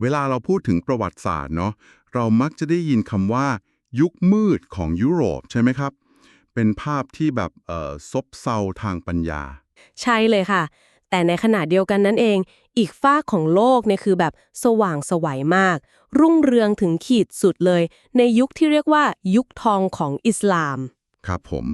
เวลาเราพูดถึงประวัติศาสตร์เนาะเรามักจะได้ยินคำว่า ยุคมืดของยุโรปใช่ไหมครับ เป็นภาพที่แบบเอ่อซบเซาทางปัญญา ใช่เลยค่ะ แต่ในขณะเดียวกันนั่นเอง อีกฝ้ากของโลกเนี่ยคือแบบสว่างไสวัยมาก รุ่งเรืองถึงขีดสุดเลย ในยุคที่เรียกว่า ยุคทองของอิสลามครับผม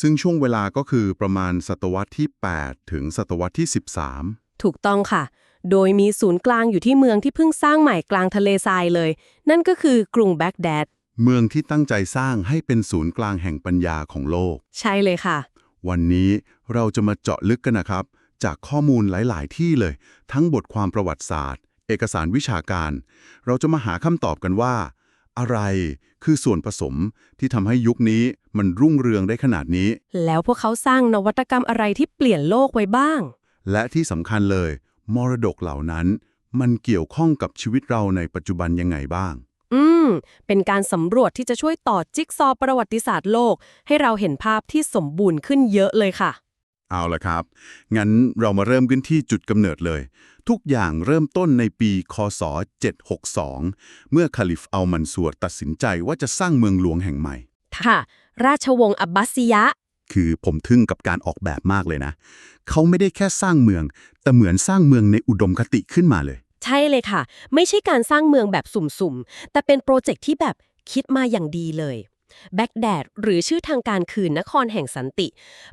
ซึ่งช่วงเวลาก็คือประมาณศตวรรษที่ 8 ถึงศตวรรษที่ 13 ถูกต้องค่ะ โดยมีศูนย์กลางอยู่ที่เมืองที่เพิ่งสร้างใหม่กลางทะเลทรายเลย นั่นก็คือกรุงแบกแดด เมืองที่ตั้งใจสร้างให้เป็นศูนย์กลางแห่งปัญญาของโลก ใช่เลยค่ะ วันนี้เราจะมาเจาะลึกกันนะครับ จากข้อมูลหลาย ๆ ที่เลย ทั้งบทความประวัติศาสตร์ เอกสารวิชาการ เราจะมาหาคำตอบกันว่า อะไรคือส่วนผสมที่ทำให้ยุคนี้มันรุ่งเรืองได้ขนาดนี้ แล้วพวกเขาสร้างนวัตกรรมอะไรที่เปลี่ยนโลกไว้บ้าง และที่สำคัญเลย มรดกเหล่านั้น มันเกี่ยวข้องกับชีวิตเราในปัจจุบันยังไงบ้าง อืม เป็นการสำรวจที่จะช่วยต่อจิ๊กซอว์ประวัติศาสตร์โลก ให้เราเห็นภาพที่สมบูรณ์ขึ้นเยอะเลยค่ะ เอาละครับ งั้นเรามาเริ่มกันที่จุดกำเนิดเลย ทุกอย่างเริ่มต้นในปี คศ 762 เมื่อคาลิฟอัลมันซัวร์ตัดสินใจว่าจะสร้างเมืองหลวงแห่งใหม่ ค่ะ ราชวงศ์อับบาซียะ คือผมทึ่งกับการออกแบบมากเลยนะ เขาไม่ได้แค่สร้างเมือง แต่เหมือนสร้างเมืองในอุดมคติขึ้นมาเลย ใช่เลยค่ะ ไม่ใช่การสร้างเมืองแบบสุ่มๆ แต่เป็นโปรเจกต์ที่แบบคิดมาอย่างดีเลยแบ็กแดดหรือชื่อทางการคือนครแห่งสันติ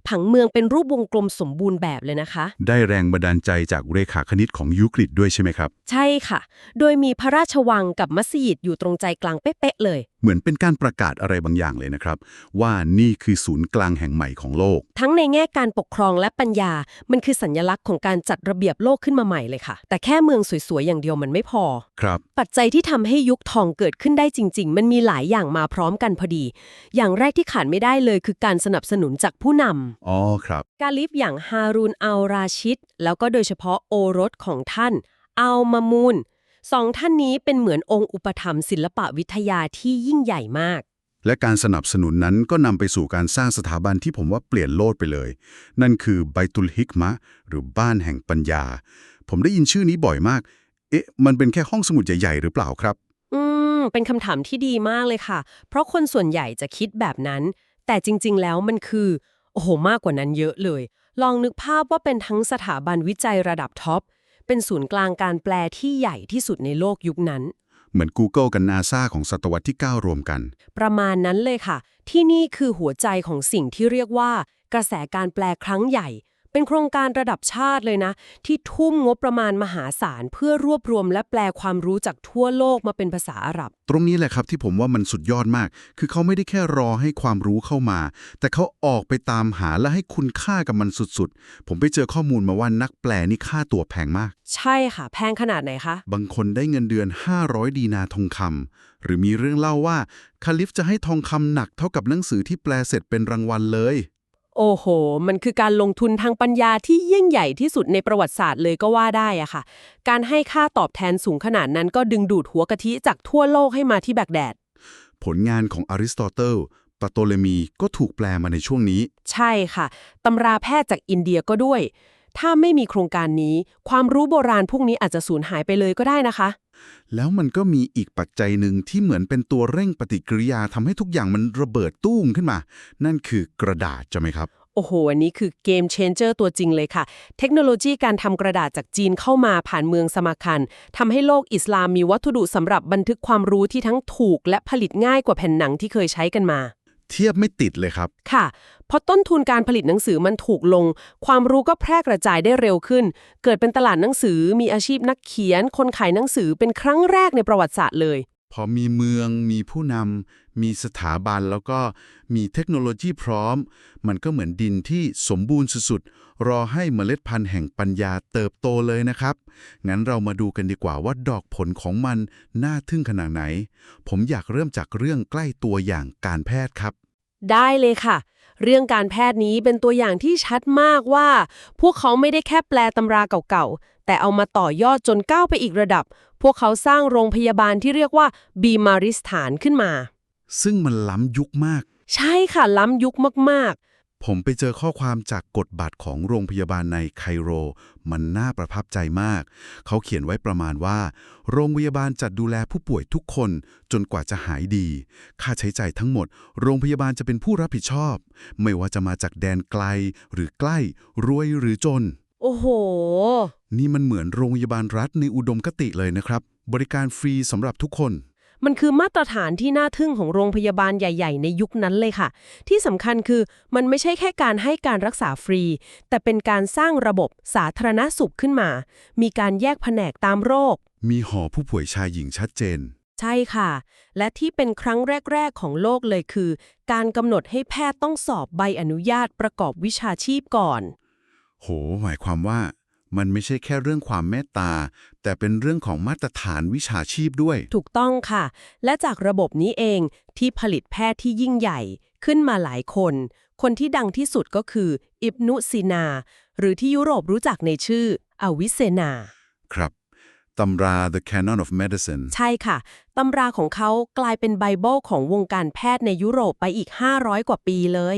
ผังเมืองเป็นรูปวงกลมสมบูรณ์แบบเลยนะคะ ได้แรงบันดาลใจจากเรขาคณิตของยูคลิดด้วยใช่ไหมครับ ใช่ค่ะ โดยมีพระราชวังกับมัสยิดอยู่ตรงใจกลางเป๊ะๆเลยเหมือนเป็นการประกาศอะไรบางอย่างเลยนะครับ ว่านี่คือศูนย์กลางแห่งใหม่ของโลก ทั้งในแง่การปกครองและปัญญา มันคือสัญลักษณ์ของการจัดระเบียบโลกขึ้นมาใหม่เลยค่ะ แต่แค่เมืองสวยๆ อย่างเดียวมันไม่พอ ครับ ปัจจัยที่ทำให้ยุคทองเกิดขึ้นได้จริง ๆ มันมีหลายอย่างมาพร้อมกันพอดี อย่างแรกที่ขาดไม่ได้เลยคือการสนับสนุนจากผู้นำอ๋อครับ กาลิฟอย่างฮารูนอัลราชิดแล้วก็โดยเฉพาะโอรสของท่านอัลมามูน สองท่านนี้เป็นเหมือนองค์อุปถัมภ์ศิลปะวิทยาที่ยิ่งใหญ่มาก และการสนับสนุนนั้นก็นำไปสู่การสร้างสถาบันที่ผมว่าเปลี่ยนโลกไปเลย นั่นคือไบตุลฮิกมะ หรือบ้านแห่งปัญญา ผมได้ยินชื่อนี้บ่อยมาก เอ๊ะ มันเป็นแค่ห้องสมุดใหญ่ๆหรือเปล่าครับ อืม เป็นคำถามที่ดีมากเลยค่ะ เพราะคนส่วนใหญ่จะคิดแบบนั้น แต่จริง ๆ แล้วมันคือ โอ้โห มากกว่านั้นเยอะเลย ลองนึกภาพว่าเป็นทั้งสถาบันวิจัยระดับท็อป เป็นศูนย์กลางการแปลที่ใหญ่ที่สุดในโลกยุคนั้น เหมือน Google กับ NASA ของศตวรรษที่ 9 รวมกัน ประมาณนั้นเลยค่ะ ที่นี่คือหัวใจของสิ่งที่เรียกว่า กระแสการแปลครั้งใหญ่ เป็นโครงการระดับชาติเลยนะ ที่ทุ่มงบประมาณมหาศาล เพื่อรวบรวมและแปลความรู้จากทั่วโลกมาเป็นภาษาอาหรับ ตรงนี้แหละครับที่ผมว่ามันสุดยอดมาก คือเขาไม่ได้แค่รอให้ความรู้เข้ามา แต่เขาออกไปตามหาและให้คุณค่ากับมันสุดๆ ผมไปเจอข้อมูลมาว่านักแปลนี่ค่าตัวแพงมาก ใช่ค่ะ แพงขนาดไหนคะ บางคนได้เงินเดือน 500 ดีนาทองคำหรือมีเรื่องเล่าว่าคาลิฟจะให้ทองคำหนักเท่ากับหนังสือที่แปลเสร็จเป็นรางวัลเลย โอ้โห มันคือการลงทุนทางปัญญาที่ยิ่งใหญ่ที่สุดในประวัติศาสตร์เลยก็ว่าได้อะค่ะ การให้ค่าตอบแทนสูงขนาดนั้นก็ดึงดูดหัวกะทิจากทั่วโลกให้มาที่แบกแดด ผลงานของอริสโตเติลปาโตเลมีก็ถูกแปลมาในช่วงนี้ ใช่ค่ะ ตำราแพทย์จากอินเดียก็ด้วย ถ้าไม่มีโครงการนี้ ความรู้โบราณพวกนี้อาจจะสูญหายไปเลยก็ได้นะคะ แล้วมันก็มีอีกปัจจัยหนึ่งที่เหมือนเป็นตัวเร่งปฏิกิริยาทำให้ทุกอย่างมันระเบิดตุ้มขึ้นมา นั่นคือกระดาษใช่ไหมครับโอ้โห อันนี้คือเกมเชนเจอร์ตัวจริงเลยค่ะ เทคโนโลยีการทำกระดาษจากจีนเข้ามาผ่านเมืองสมาคันทำให้โลกอิสลามมีวัตถุดิบสำหรับบันทึกความรู้ที่ทั้งถูก และผลิตง่ายกว่าแผ่นหนังที่เคยใช้กันมา เทียบไม่ติดเลยครับ ค่ะ เพราะต้นทุนการผลิตหนังสือมันถูกลง ความรู้ก็แพร่กระจายได้เร็วขึ้น เกิดเป็นตลาดหนังสือมีอาชีพนักเขียน คนขายหนังสือเป็นครั้งแรกในประวัติศาสตร์เลย พอมีเมือง มีผู้นำ มีสถาบัน แล้วก็มีเทคโนโลยีพร้อม มันก็เหมือนดินที่สมบูรณ์สุดๆ รอให้เมล็ดพันธุ์แห่งปัญญาเติบโตเลยนะครับ งั้นเรามาดูกันดีกว่าว่าดอกผลของมันน่าทึ่งขนาดไหน ผมอยากเริ่มจากเรื่องใกล้ตัวอย่างการแพทย์ครับ ได้เลยค่ะ เรื่องการแพทย์นี้เป็นตัวอย่างที่ชัดมากว่า พวกเขาไม่ได้แค่แปลตำราเก่า แต่เอามาต่อยอดจนก้าวไปอีกระดับ พวกเขาสร้างโรงพยาบาลที่เรียกว่าบีมาริสถานขึ้นมา ซึ่งมันล้ำยุคมาก ใช่ค่ะ ล้ำยุคมากๆ ผมไปเจอข้อความจากกฎบัตรของโรงพยาบาลในไคโร มันน่าประทับใจมาก เขาเขียนไว้ประมาณว่า โรงพยาบาลจัดดูแลผู้ป่วยทุกคนจนกว่าจะหายดี ค่าใช้จ่ายทั้งหมด โรงพยาบาลจะเป็นผู้รับผิดชอบ ไม่ว่าจะมาจากแดนไกลหรือใกล้ รวยหรือจน โอ้โห นี่มันเหมือนโรงพยาบาลรัฐในอุดมคติเลยนะครับ บริการฟรีสำหรับทุกคน มันคือมาตรฐานที่น่าทึ่งของโรงพยาบาลใหญ่ ๆ ในยุคนั้นเลยค่ะ ที่สำคัญคือมันไม่ใช่แค่การให้การรักษาฟรี แต่เป็นการสร้างระบบสาธารณสุขขึ้นมา มีการแยกแผนกตามโรค มีหอผู้ป่วยชายหญิงชัดเจน ใช่ค่ะ และที่เป็นครั้งแรก ๆ ของโลกเลยคือ การกำหนดให้แพทย์ต้องสอบใบอนุญาตประกอบวิชาชีพก่อน โห หมายความว่ามันไม่ใช่แค่เรื่องความเมตตา แต่เป็นเรื่องของมาตรฐานวิชาชีพด้วย ถูกต้องค่ะ และจากระบบนี้เองที่ผลิตแพทย์ที่ยิ่งใหญ่ขึ้นมาหลายคน คนที่ดังที่สุดก็คือ อิบนุซีนา หรือที่ยุโรปรู้จักในชื่ออวิเซนา ครับตำรา The Canon of Medicine ใช่ค่ะ ตำราของเขากลายเป็นไบเบิลของวงการแพทย์ในยุโรปไปอีก 500 กว่าปีเลย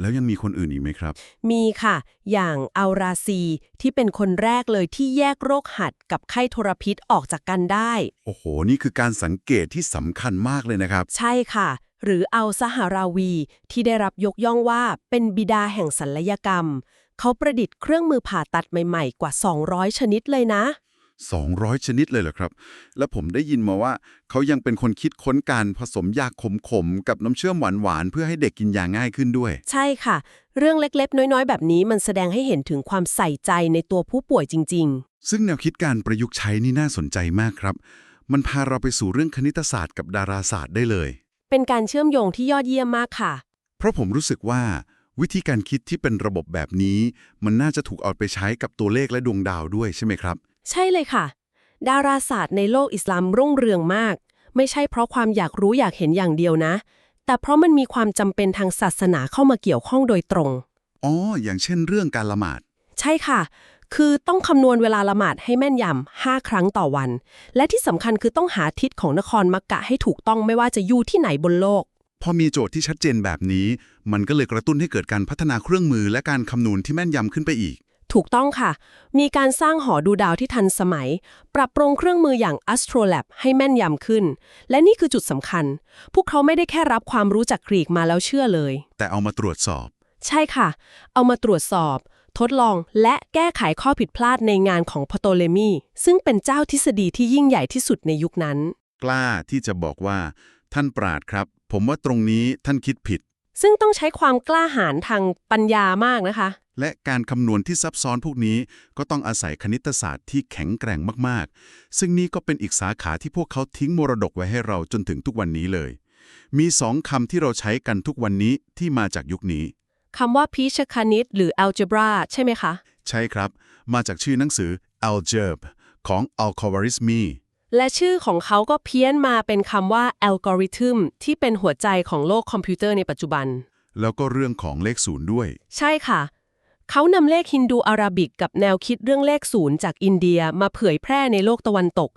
แล้วยังมีคนอื่นอีกไหมครับ มีค่ะ อย่างอัลราซีที่เป็นคนแรกเลยที่แยกโรคหัดกับไข้ทรพิษออกจากกันได้ โอ้โห นี่คือการสังเกตที่สำคัญมากเลยนะครับ ใช่ค่ะ หรืออัลซาฮาราวี ที่ได้รับยกย่องว่าเป็นบิดาแห่งศัลยกรรม เขาประดิษฐ์เครื่องมือผ่าตัดใหม่ๆ กว่า 200 ชนิดเลยนะ 200 ชนิดเลยเหรอครับ และผมได้ยินมาว่า เขายังเป็นคนคิดค้นการผสมยาขมๆ กับน้ำเชื่อมหวานๆ เพื่อให้เด็กกินยาง่ายขึ้นด้วย ใช่ค่ะ เรื่องเล็กๆ น้อยๆ แบบนี้มันแสดงให้เห็นถึงความใส่ใจในตัวผู้ป่วยจริงซึ่งแนวคิดการประยุกต์ใช้นี่น่าสนใจมากครับ มันพาเราไปสู่เรื่องคณิตศาสตร์กับดาราศาสตร์ได้เลยๆเป็นการเชื่อมโยงที่ยอดเยี่ยมมากค่ะ เพราะผมรู้สึกว่าวิธีการคิดที่เป็นระบบแบบนี้ มันน่าจะถูกเอาไปใช้กับตัวเลขและดวงดาวด้วยใช่ไหมครับ ใช่เลยค่ะ ดาราศาสตร์ในโลกอิสลามรุ่งเรืองมาก ไม่ใช่เพราะความอยากรู้อยากเห็นอย่างเดียวนะ แต่เพราะมันมีความจำเป็นทางศาสนาเข้ามาเกี่ยวข้องโดยตรง อ๋อ อย่างเช่นเรื่องการละหมาด ใช่ค่ะ คือต้องคำนวณเวลาละหมาดให้แม่นยำ5ครั้งต่อวัน และที่สำคัญคือต้องหาทิศของนครมักกะให้ถูกต้องไม่ว่าจะอยู่ที่ไหนบนโลก พอมีโจทย์ที่ชัดเจนแบบนี้ มันก็เลยกระตุ้นให้เกิดการพัฒนาเครื่องมือและการคำนวณที่แม่นยำขึ้นไปอีก ถูกต้องค่ะ มีการสร้างหอดูดาวที่ทันสมัย ปรับปรุงเครื่องมืออย่าง Astrolab ให้แม่นยำขึ้น และนี่คือจุดสำคัญ พวกเขาไม่ได้แค่รับความรู้จากกรีกมาแล้วเชื่อเลย แต่เอามาตรวจสอบ ใช่ค่ะ เอามาตรวจสอบ ทดลองและแก้ไขข้อผิดพลาดในงานของพโตเลมี ซึ่งเป็นเจ้าทฤษฎีที่ยิ่งใหญ่ที่สุดในยุคนั้น กล้าที่จะบอกว่า ท่านปราดครับ ผมว่าตรงนี้ท่านคิดผิด ซึ่งต้องใช้ความกล้าหาญทางปัญญามากนะคะ และการคำนวณที่ซับซ้อนพวกนี้ก็ต้องอาศัยคณิตศาสตร์ที่แข็งแกร่งมากๆ ซึ่งนี่ก็เป็นอีกสาขาที่พวกเขาทิ้งมรดกไว้ให้เราจนถึงทุกวันนี้เลย มีสองคำที่เราใช้กันทุกวันนี้ที่มาจากยุคนี้คำว่าพีชคณิตหรือ algebra ใช่ไหมคะ ใช่ครับ มาจากชื่อหนังสือ Algebra ของ Al-Khwarizmi และชื่อของเขาก็เพี้ยนมาเป็นคำว่า algorithm ที่เป็นหัวใจของโลกคอมพิวเตอร์ในปัจจุบัน แล้วก็เรื่องของเลขศูนย์ด้วย ใช่ค่ะ เขานำเลขฮินดูอาราบิกกับแนวคิดเรื่องเลขศูนย์จากอินเดียมาเผยแพร่ในโลกตะวันตก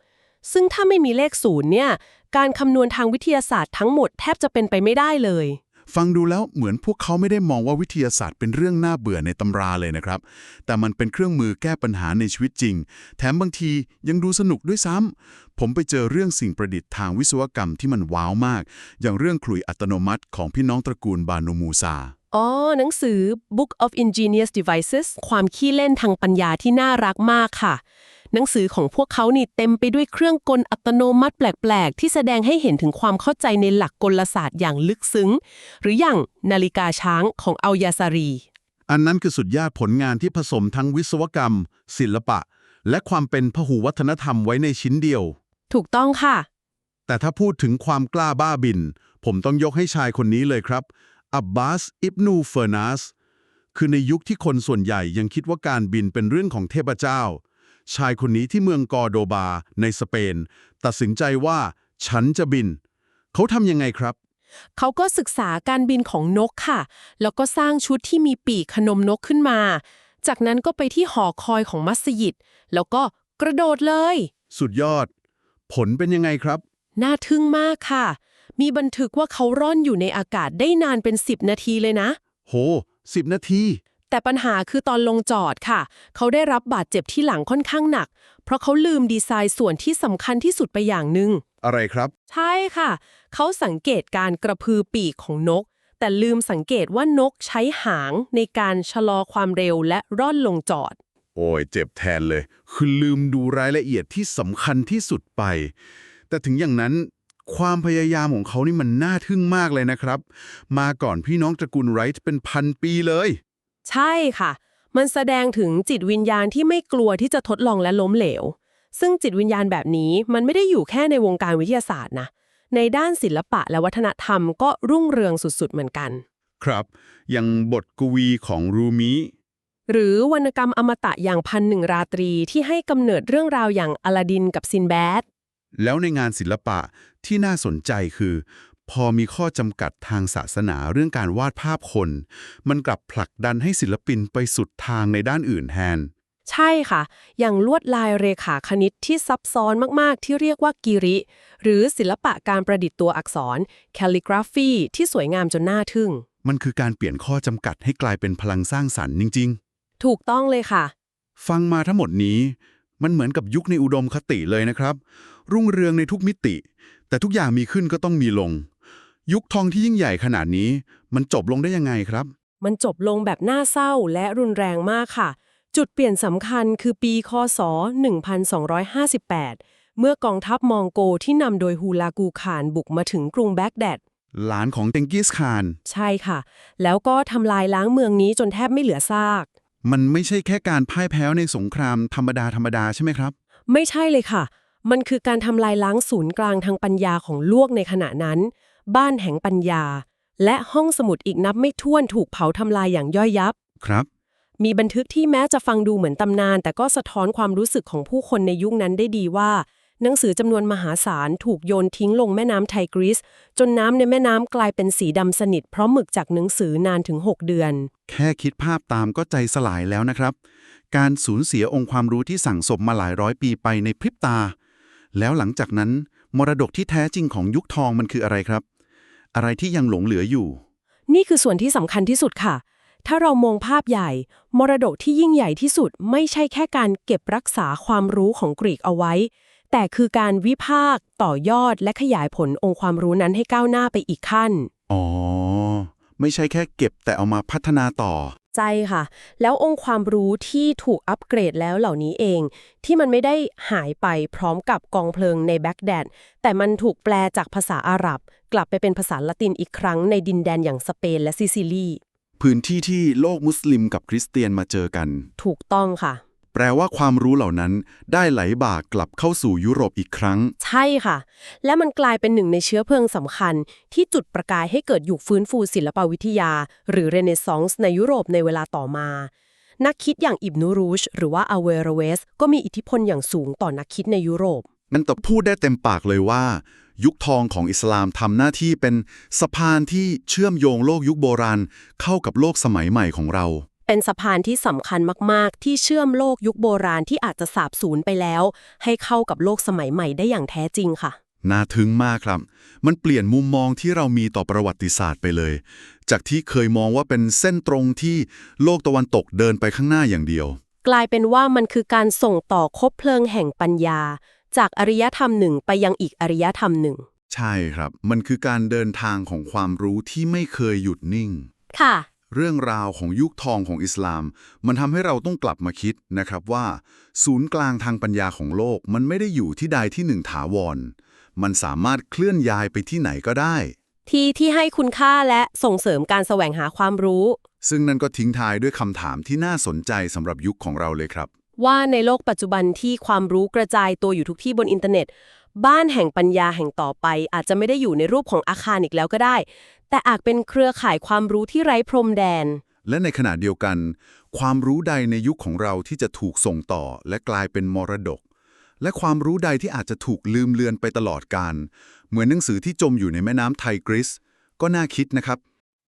ซึ่งถ้าไม่มีเลขศูนย์เนี่ย การคำนวณทางวิทยาศาสตร์ทั้งหมดแทบจะเป็นไปไม่ได้เลย ฟังดูแล้วเหมือนพวกเขาไม่ได้มองว่าวิทยาศาสตร์เป็นเรื่องน่าเบื่อในตำราเลยนะครับ แต่มันเป็นเครื่องมือแก้ปัญหาในชีวิตจริง แถมบางทียังดูสนุกด้วยซ้ำผมไปเจอเรื่องสิ่งประดิษฐ์ทางวิศวกรรมที่มันว้าวมาก อย่างเรื่องขลุ่ยอัตโนมัติของพี่น้องตระกูลบานูมูซา อ๋อ หนังสือ Book of Ingenious Devices ความขี้เล่นทางปัญญาที่น่ารักมากค่ะ หนังสือของพวกเขานี่เต็มไปด้วยเครื่องกลอัตโนมัติแปลก ๆ ที่แสดงให้เห็นถึงความเข้าใจในหลักกลศาสตร์อย่างลึกซึ้ง หรืออย่างนาฬิกาช้างของอัลยาซารี อันนั้นคือสุดยอดผลงานที่ผสมทั้งวิศวกรรม ศิลปะ และความเป็นพหุวัฒนธรรมไว้ในชิ้นเดียว ถูกต้องค่ะ แต่ถ้าพูดถึงความกล้าบ้าบิน ผมต้องยกให้ชายคนนี้เลยครับ อับบาส อิบนูเฟอร์นัส คือในยุคที่คนส่วนใหญ่ยังคิดว่าการบินเป็นเรื่องของเทพเจ้า ชายคนนี้ที่เมืองกอร์โดบา ในสเปน ตัดสินใจว่า ฉันจะบิน เขาทำยังไงครับ เขาก็ศึกษาการบินของนกค่ะ แล้วก็สร้างชุดที่มีปีกขนมนกขึ้นมา จากนั้นก็ไปที่หอคอยของมัสยิด แล้วก็กระโดดเลย สุดยอด ผลเป็นยังไงครับ น่าทึ่งมากค่ะ มีบันทึกว่าเขาร่อนอยู่ในอากาศได้นานเป็น 10 นาทีเลยนะ โห10นาที แต่ปัญหาคือตอนลงจอดค่ะ เขาได้รับบาดเจ็บที่หลังค่อนข้างหนัก เพราะเขาลืมดีไซน์ส่วนที่สำคัญที่สุดไปอย่างหนึ่ง อะไรครับ ใช่ค่ะ เขาสังเกตการกระพือปีกของนก แต่ลืมสังเกตว่านกใช้หางในการชะลอความเร็วและร่อนลงจอด โอ้ยเจ็บแทนเลย คือลืมดูรายละเอียดที่สำคัญที่สุดไป แต่ถึงอย่างนั้น ความพยายามของเขานี่มันน่าทึ่งมากเลยนะครับ มาก่อนพี่น้องตระกูลไรท์เป็นพันปีเลย ใช่ค่ะ มันแสดงถึงจิตวิญญาณที่ไม่กลัวที่จะทดลองและล้มเหลว ซึ่งจิตวิญญาณแบบนี้มันไม่ได้อยู่แค่ในวงการวิทยาศาสตร์นะ ในด้านศิลปะและวัฒนธรรมก็รุ่งเรืองสุดๆเหมือนกัน ครับอย่างบทกวีของรูมิหรือวรรณกรรมอมตะอย่างพันหนึ่งราตรีที่ให้กำเนิดเรื่องราวอย่างอลาดินกับซินแบด แล้วในงานศิลปะที่น่าสนใจคือ พอมีข้อจำกัดทางศาสนาเรื่องการวาดภาพคน มันกลับผลักดันให้ศิลปินไปสุดทางในด้านอื่นแทนใช่ค่ะ อย่างลวดลายเรขาคณิตที่ซับซ้อนมาก ๆ ที่เรียกว่ากิริ หรือศิลปะการประดิษฐ์ตัวอักษร calligraphy ที่สวยงามจนน่าทึ่ง มันคือการเปลี่ยนข้อจำกัดให้กลายเป็นพลังสร้างสรรค์จริง ๆ ถูกต้องเลยค่ะ ฟังมาทั้งหมดนี้ มันเหมือนกับยุคในอุดมคติเลยนะครับ รุ่งเรืองในทุกมิติ แต่ทุกอย่างมีขึ้นก็ต้องมีลง ยุคทองที่ยิ่งใหญ่ขนาดนี้ มันจบลงได้ยังไงครับ มันจบลงแบบน่าเศร้าและรุนแรงมากค่ะ จุดเปลี่ยนสำคัญคือปีคศ 1258 เมื่อกองทัพมองโกที่นำโดยฮูลากูขานบุกมาถึงกรุงแบกแดดหลานของเตงกิสคาน ใช่ค่ะ แล้วก็ทำลายล้างเมืองนี้จนแทบไม่เหลือซาก มันไม่ใช่แค่การพ่ายแพ้ในสงครามธรรมดาธรรมดาใช่ไหมครับ ไม่ใช่เลยค่ะ มันคือการทำลายล้างศูนย์กลางทางปัญญาของลวกในขณะนั้น บ้านแห่งปัญญา และห้องสมุดอีกนับไม่ถ้วนถูกเผาทำลายอย่างย่อยยับ ครับ มีบันทึกที่แม้จะฟังดูเหมือนตำนาน แต่ก็สะท้อนความรู้สึกของผู้คนในยุคนั้นได้ดีว่า หนังสือจำนวนมหาศาลถูกโยนทิ้งลงแม่น้ำไทกริสจนน้ำในแม่น้ำกลายเป็นสีดำสนิท เพราะหมึกจากหนังสือนานถึง 6 เดือน แค่คิดภาพตามก็ใจสลายแล้วนะครับ การสูญเสียองค์ความรู้ที่สั่งสมมาหลายร้อยปีไปในพริบตา แล้วหลังจากนั้น มรดกที่แท้จริงของยุคทองมันคืออะไรครับ อะไรที่ยังหลงเหลืออยู่ นี่คือส่วนที่สำคัญที่สุดค่ะ ถ้าเรามองภาพใหญ่ มรดกที่ยิ่งใหญ่ที่สุด ไม่ใช่แค่การเก็บรักษาความรู้ของกรีกเอาไว้ แต่คือการวิพากษ์ต่อยอดและขยายผลองค์ความรู้นั้นให้ก้าวหน้าไปอีกขั้น อ๋อ ไม่ใช่แค่เก็บแต่เอามาพัฒนาต่อใจค่ะ แล้วองค์ความรู้ที่ถูกอัปเกรดแล้วเหล่านี้เอง ที่มันไม่ได้หายไปพร้อมกับกองเพลิงในแบ็กแดดแต่มันถูกแปลจากภาษาอาหรับ กลับไปเป็นภาษาละตินอีกครั้งในดินแดนอย่างสเปนและซิซิลีพื้นที่ที่โลกมุสลิมกับคริสเตียนมาเจอกัน ถูกต้องค่ะ แปลว่าความรู้เหล่านั้นได้ไหลบ่ากลับเข้าสู่ยุโรปอีกครั้ง ใช่ค่ะ และมันกลายเป็นหนึ่งในเชื้อเพลิงสำคัญ ที่จุดประกายให้เกิดยุคฟื้นฟูศิลปวิทยา หรือเรเนซองส์ในยุโรปในเวลาต่อมา นักคิดอย่างอิบนูรูช หรือว่าอเวโรเวส ก็มีอิทธิพลอย่างสูงต่อนักคิดในยุโรปนั่นแต่พูดได้เต็มปากเลยว่า ยุคทองของอิสลามทำหน้าที่เป็นสะพานที่เชื่อมโยงโลกยุคโบราณ เข้ากับโลกสมัยใหม่ของเรา เป็นสะพานที่สำคัญมาก ๆ ที่เชื่อมโลกยุคโบราณที่อาจจะสาบสูญไปแล้ว ให้เข้ากับโลกสมัยใหม่ได้อย่างแท้จริงค่ะ น่าทึ่งมากครับ มันเปลี่ยนมุมมองที่เรามีต่อประวัติศาสตร์ไปเลย จากที่เคยมองว่าเป็นเส้นตรงที่โลกตะวันตกเดินไปข้างหน้าอย่างเดียว กลายเป็นว่ามันคือการส่งต่อคบเพลิงแห่งปัญญา จากอริยธรรมหนึ่งไปยังอีกอริยธรรมหนึ่ง ใช่ครับ มันคือการเดินทางของความรู้ที่ไม่เคยหยุดนิ่ง ค่ะ เรื่องราวของยุคทองของอิสลาม มันทำให้เราต้องกลับมาคิดนะครับว่า ศูนย์กลางทางปัญญาของโลกมันไม่ได้อยู่ที่ใดที่หนึ่งถาวร มันสามารถเคลื่อนย้ายไปที่ไหนก็ได้ ที่ที่ให้คุณค่าและส่งเสริมการแสวงหาความรู้ ซึ่งนั่นก็ทิ้งท้ายด้วยคำถามที่น่าสนใจสำหรับยุคของเราเลยครับ ว่าในโลกปัจจุบันที่ความรู้กระจายตัวอยู่ทุกที่บนอินเทอร์เน็ต บ้านแห่งปัญญาแห่งต่อไป อาจจะไม่ได้อยู่ในรูปของอาคารอีกแล้วก็ได้ แต่อาจเป็นเครือข่ายความรู้ที่ไร้พรมแดน และในขณะเดียวกัน ความรู้ใดในยุคของเราที่จะถูกส่งต่อ และกลายเป็นมรดก และความรู้ใดที่อาจจะถูกลืมเลือนไปตลอดกาลเหมือนหนังสือที่จมอยู่ในแม่น้ำไทกริส ก็น่าคิดนะครับ